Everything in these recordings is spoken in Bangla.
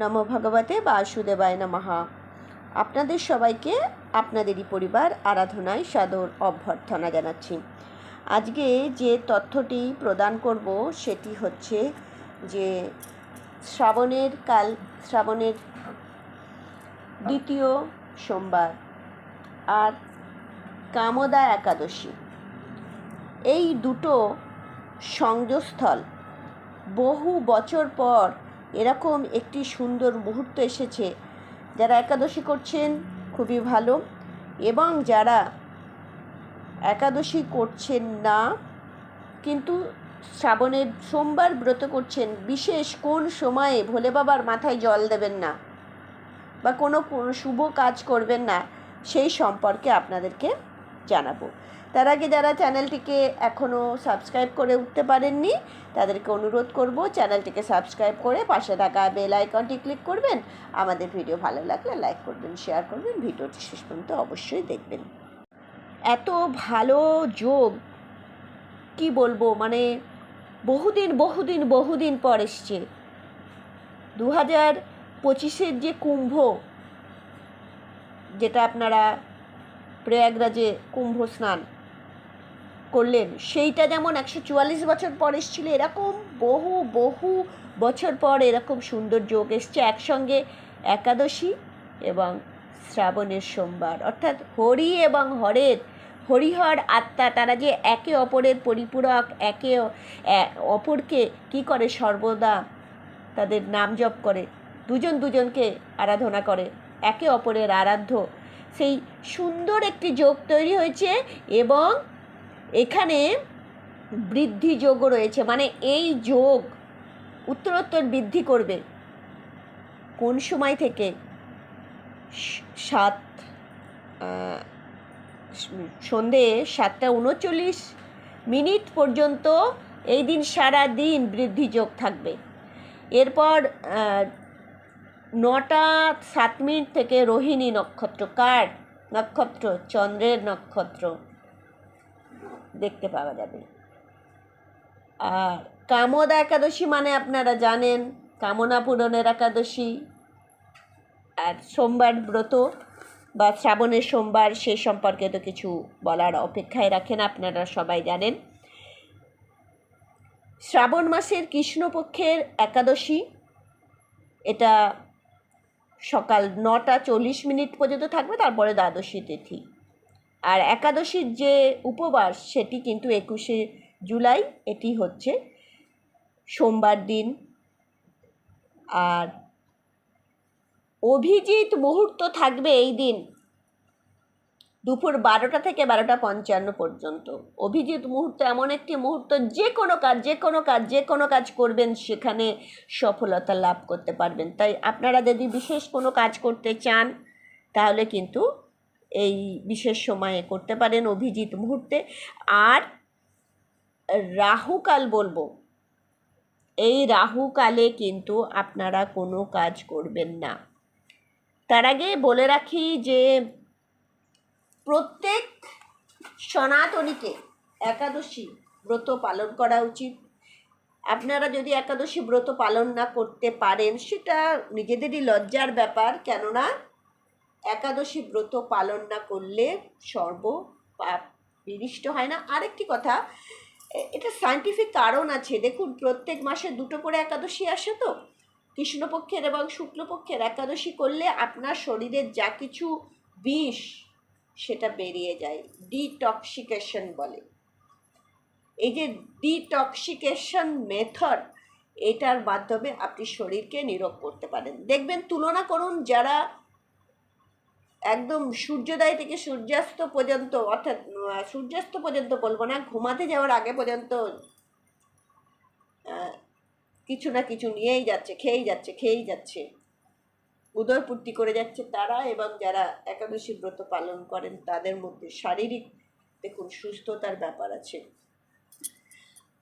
নম ভগবতে বাসুদেবায় নমহা আপনাদের সবাইকে, আপনাদেরই পরিবার আরাধনায় সাদর অভ্যর্থনা জানাচ্ছি। আজকে যে তথ্যটি প্রদান করব, সেটি হচ্ছে যে শ্রাবণের কাল, শ্রাবণের দ্বিতীয় সোমবার আর কামদা একাদশী। এই দুটো সংযোগস্থল বহু বছর পর এরকম একটি সুন্দর মুহূর্ত এসেছে। যারা একাদশী করছেন, খুবই ভালো। এবং যারা একাদশী করছেন না, কিন্তু শ্রাবণের সোমবার ব্রত করছেন, বিশেষ কোন সময়ে ভোলে বাবার মাথায় জল দেবেন না বা কোনো শুভ কাজ করবেন না, সেই সম্পর্কে আপনাদেরকে জানাব। তার আগে যারা চ্যানেলটিকে এখনও সাবস্ক্রাইব করে উঠতে পারেননি, তাদেরকে অনুরোধ করব চ্যানেলটিকে সাবস্ক্রাইব করে পাশে থাকা বেল আইকনটি ক্লিক করবেন। আমাদের ভিডিও ভালো লাগলে লাইক করবেন, শেয়ার করবেন, ভিডিওটি শেষ পর্যন্ত অবশ্যই দেখবেন। এত ভালো যোগ, কি বলব মানে বহুদিন বহুদিন বহুদিন পর এসছে। দু হাজার পঁচিশের যে কুম্ভ, যেটা আপনারা প্রয়াগরাজে কুম্ভ স্নান করলেন। সেইটা যেমন একশো চুয়াল্লিশ বছর পর এসেছিল, এরকম বহু বহু বছর পর এরকম সুন্দর যোগ এসছে। একসঙ্গে একাদশী এবং শ্রাবণের সোমবার। অর্থাৎ হরি এবং হরের, হরিহর আত্মা তারা যে একে অপরের পরিপূরক, একে অপরকে কি করে সর্বদা তাদের নাম জপ করে, দুজন দুজনকে আরাধনা করে, একে অপরের আরাধ্য সেই সুন্দর একটি যোগ তৈরি হয়েছে এবং এখানে বৃদ্ধি যোগও রয়েছে। মানে এই যোগ উত্তরোত্তর বৃদ্ধি করবে। কোন সময় থেকে? সাত সন্ধে সাতটা উনচল্লিশ মিনিট পর্যন্ত এই দিন সারা দিন বৃদ্ধি যোগ থাকবে। এরপর নটা সাত মিনিট থেকে রোহিণী নক্ষত্র, কার নক্ষত্র? চন্দ্রের নক্ষত্র। দেখতে পাওয়া যাবে। আর কামদা একাদশী মানে আপনারা জানেন, কামনা পূরণের একাদশী। আর সোমবার ব্রত বা শ্রাবণের সোমবার, সে সম্পর্কে তো কিছু বলার অপেক্ষায় রাখেন আপনারা সবাই জানেন। শ্রাবণ মাসের কৃষ্ণপক্ষের একাদশী, এটা সকাল নটা চল্লিশ মিনিট পর্যন্ত থাকবে, তারপরে দ্বাদশী তিথি। আর একাদশীর যে উপবাস, সেটি কিন্তু একুশে জুলাই, এটি হচ্ছে সোমবার দিন। আর অভিজিৎ মুহূর্ত থাকবে এই দিন। দুপুর বারোটা থেকে বারোটা পঞ্চান্ন পর্যন্ত। অভিজিৎ মুহূর্ত এমন একটি মুহূর্ত, যে কোনো কাজ, যে কোনো কাজ, যে কোনো কাজ করবেন, সেখানে সফলতা লাভ করতে পারবেন। তাই আপনারা যদি বিশেষ কোনো কাজ করতে চান, তাহলে কিন্তু এই বিশেষ সময়ে করতে পারেন অভিজিৎ মুহূর্তে। আর রাহুকাল বলব, এই রাহুকালে কিন্তু আপনারা কোনো কাজ করবেন না। তার আগে বলে রাখি যে প্রত্যেক সনাতনীকে একাদশী ব্রত পালন করা উচিত। আপনারা যদি একাদশী ব্রত পালন না করতে পারেন, সেটা নিজেদেরই লজ্জার ব্যাপার। কেননা, একাদশী ব্রত পালন না করলে সর্ব পাপ বিনিষ্ট হয় না। আরেকটি কথা এটা সায়েন্টিফিক কারণ আছে। দেখুন, প্রত্যেক মাসে দুটো করে একাদশী আসে তো। কৃষ্ণপক্ষের এবং শুক্লপক্ষের একাদশী করলে আপনার শরীরের যা কিছু বিষ সেটা বেরিয়ে যায়। ডিটক্সিকেশন বলে। এই যে ডিটক্সিকেশন মেথড এটার মাধ্যমে আপনি শরীরকে নিরোগ করতে পারেন। দেখবেন তুলনা করুন যারা একদম সূর্যোদয় থেকে সূর্যাস্ত পর্যন্ত, অর্থাৎ সূর্যাস্ত পর্যন্ত বলব না, ঘুমাতে যাওয়ার আগে পর্যন্ত কিছু না কিছু নিয়েই যাচ্ছে, খেয়েই যাচ্ছে খেয়েই যাচ্ছে। উদয়পূর্তি করে যাচ্ছে তারা এবং যারা একাদশী ব্রত পালন করেন তাদের মধ্যে শারীরিক, দেখুন, সুস্থতার ব্যাপার আছে।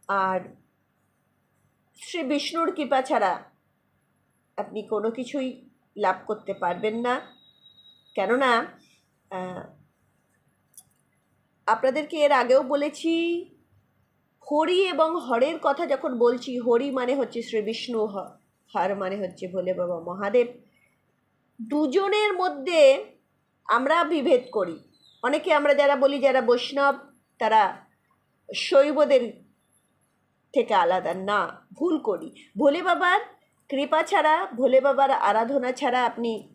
আর শ্রী বিষ্ণুর কৃপা ছাড়া আপনি কোনো কিছুই লাভ করতে পারবেন না। কেননা আপনাদেরকে এর আগেও বলেছি, হরি এবং হরের কথা যখন বলছি, হরি মানে হচ্ছে শ্রী বিষ্ণু, হর মানে হচ্ছে ভোলে বাবা মহাদেব। দুজনের মধ্যে আমরা বিভেদ করি। অনেকে আমরা যারা বলি যারা বৈষ্ণব, তারা শৈবদের থেকে আলাদা। না, ভুল করি। ভোলে বাবার কৃপা ছাড়া, ভোলে বাবার আরাধনা ছাড়া আপনি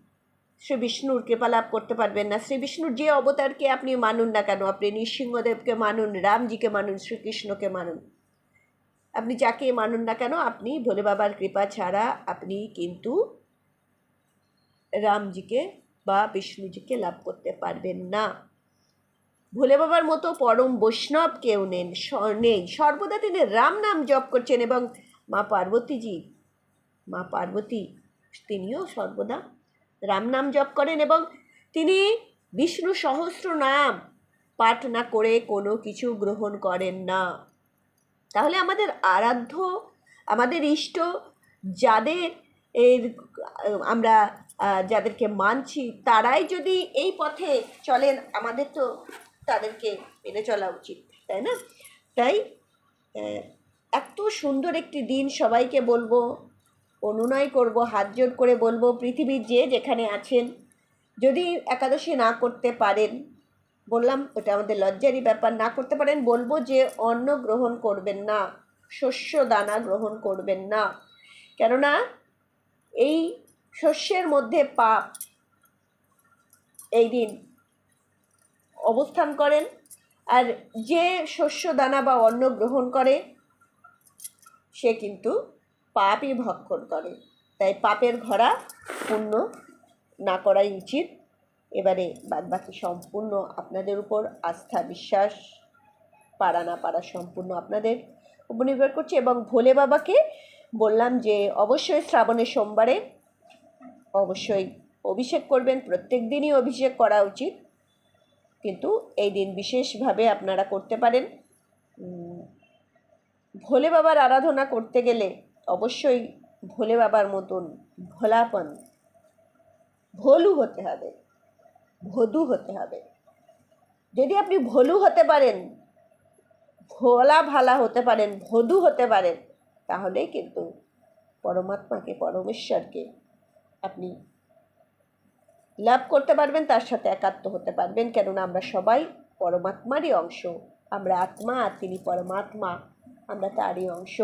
শ্রী বিষ্ণুর কৃপা লাভ করতে পারবেন না। শ্রী বিষ্ণুর যে অবতারকে আপনি মানুন না কেন, আপনি নৃসিংহদেবকে মানুন, রামজিকে মানুন, শ্রীকৃষ্ণকে মানুন। আপনি যাকে মানুন না কেন, আপনি ভোলে বাবার কৃপা ছাড়া আপনি কিন্তু রামজিকে বা বিষ্ণুজিকে লাভ করতে পারবেন না। ভোলে বাবার মতো পরম বৈষ্ণব কেউ নেন নেই। সর্বদা তিনি রাম নাম জপ করছেন এবং মা পার্বতীজি, মা পার্বতী, তিনিও সর্বদা রাম নাম জপ করেন এবং তিনি বিষ্ণু সহস্র নাম পাঠ না করে কোনো কিছু গ্রহণ করেন না। তাহলে আমাদের আরাধ্য, আমাদের ইষ্ট, যাদের এর, আমরা যাদেরকে মানছি, তারাই যদি এই পথে চলেন, আমাদের তো তাদেরকে মেনে চলা উচিত, তাই না? তাই এত সুন্দর একটি দিন সবাইকে বলব, অনুনয় করব, হাত জোর করে বলব, পৃথিবীর যে যেখানে আছেন, যদি একাদশী না করতে পারেন, বললাম, ওটা আমাদের লজ্জারই ব্যাপার, না করতে পারেন, বলব যে অন্ন গ্রহণ করবেন না, শস্য দানা গ্রহণ করবেন না। কেননা, এই শস্যের মধ্যে পাপ এই দিন অবস্থান করেন। আর যে শস্য দানা বা অন্ন গ্রহণ করে, সে কিন্তু পাপই ভক্ষণ করে। তাই পাপের ঘরা পূর্ণ না করাই উচিত। এবারে বাদবাকি সম্পূর্ণ আপনাদের উপর আস্থা, বিশ্বাস পারা না পারা সম্পূর্ণ আপনাদের উপর নির্ভর করছে। এবং ভোলে বাবাকে বললাম যে, অবশ্যই শ্রাবণের সোমবারে অবশ্যই অভিষেক করবেন, প্রত্যেক দিনই অভিষেক করা উচিত। কিন্তু এই দিন বিশেষভাবে আপনারা করতে পারেন। ভোলে বাবার আরাধনা করতে গেলে অবশ্যই ভোলে বাবার মতন ভোলাপন, ভোলু হতে হবে, ভদু হতে হবে। যদি আপনি ভোলু হতে পারেন, ভোলা ভালা হতে পারেন, ভদু হতে পারেন, তাহলেই কিন্তু পরমাত্মাকে, পরমেশ্বরকে আপনি লাভ করতে পারবেন, তার সাথে একাত্ম হতে পারবেন। কেননা আমরা সবাই পরমাত্মারই অংশ। আমরা আত্মা, আর তিনি পরমাত্মা। আমরা তারই অংশ।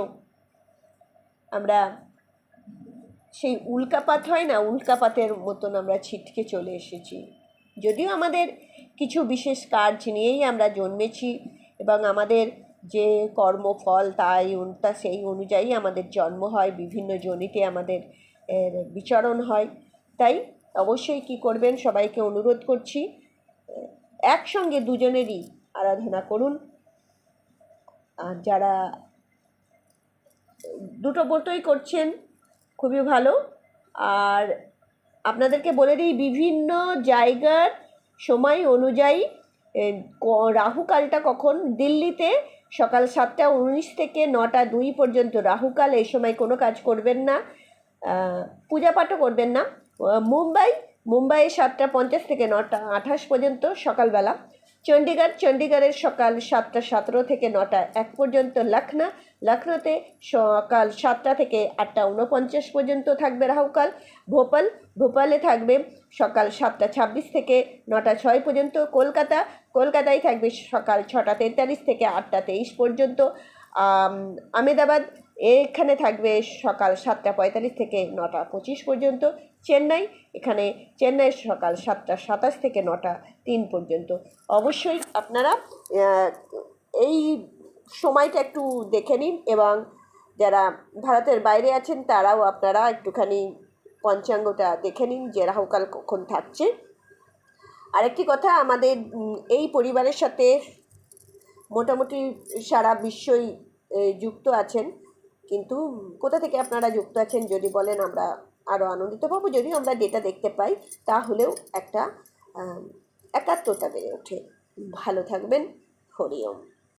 আমরা সেই উল্কাপাত হয় না উল্কাপাতের মতন আমরা ছিটকে চলে এসেছি। যদিও আমাদের কিছু বিশেষ কাজ নিয়েই আমরা জন্মেছি এবং আমাদের যে কর্মফল, তাই তা, সেই অনুযায়ী আমাদের জন্ম হয়। বিভিন্ন জনিতে আমাদের এর বিচরণ হয়। তাই অবশ্যই কি করবেন, সবাইকে অনুরোধ করছি, একসঙ্গে দুজনেরই আরাধনা করুন। আর যারা দুটো ব্রতই করছেন, খুবই ভালো। আর আপনাদেরকে বলে দিই, বিভিন্ন জায়গার সময় অনুযায়ী রাহুকালটা কখন? দিল্লিতে সকাল সাতটা উনিশ থেকে নটা দুই পর্যন্ত। রাহুকাল এই সময় কোনো কাজ করবেন না। পূজা পাঠও করবেন না। মুম্বাই, মুম্বাইয়ে সাতটা পঞ্চাশ থেকে নটা আঠাশ পর্যন্ত সকালবেলা। চণ্ডীগড় চণ্ডীগড়ের সকাল সাতটা সতেরো থেকে নটা এক পর্যন্ত। লখনৌ লখনৌতে সকাল সাতটা থেকে আটটা উনপঞ্চাশ পর্যন্ত থাকবে রাহুকাল। ভোপাল, ভোপালে থাকবে সকাল সাতটা ছাব্বিশ থেকে নটা ছয় পর্যন্ত। কলকাতা, কলকাতায় থাকবে সকাল ছটা তেতাল্লিশ থেকে আটটা তেইশ পর্যন্ত। আমেদাবাদ এখানে থাকবে সকাল সাতটা পঁয়তাল্লিশ থেকে নটা পঁচিশ পর্যন্ত। চেন্নাই, এখানে চেন্নাই সকাল সাতটা সাতাশ থেকে নটা তিন পর্যন্ত। অবশ্যই আপনারা এই সময়টা একটু দেখে নিন এবং যারা ভারতের বাইরে আছেন তারাও আপনারা একটুখানি পঞ্চাঙ্গটা দেখে নিন যে রাহুকাল কখন থাকছে। আরেকটি কথা, আমাদের এই পরিবারের সাথে মোটামুটি সারা বিশ্বই যুক্ত আছেন। কিন্তু কোথা থেকে আপনারা যুক্ত আছেন যদি বলেন আমরা আরও আনন্দিত পাবো যদি আমরা ডেটা দেখতে পাই, তাহলেও একটা একাত্মতা বেড়ে ওঠে। ভালো থাকবেন। হরি ওম।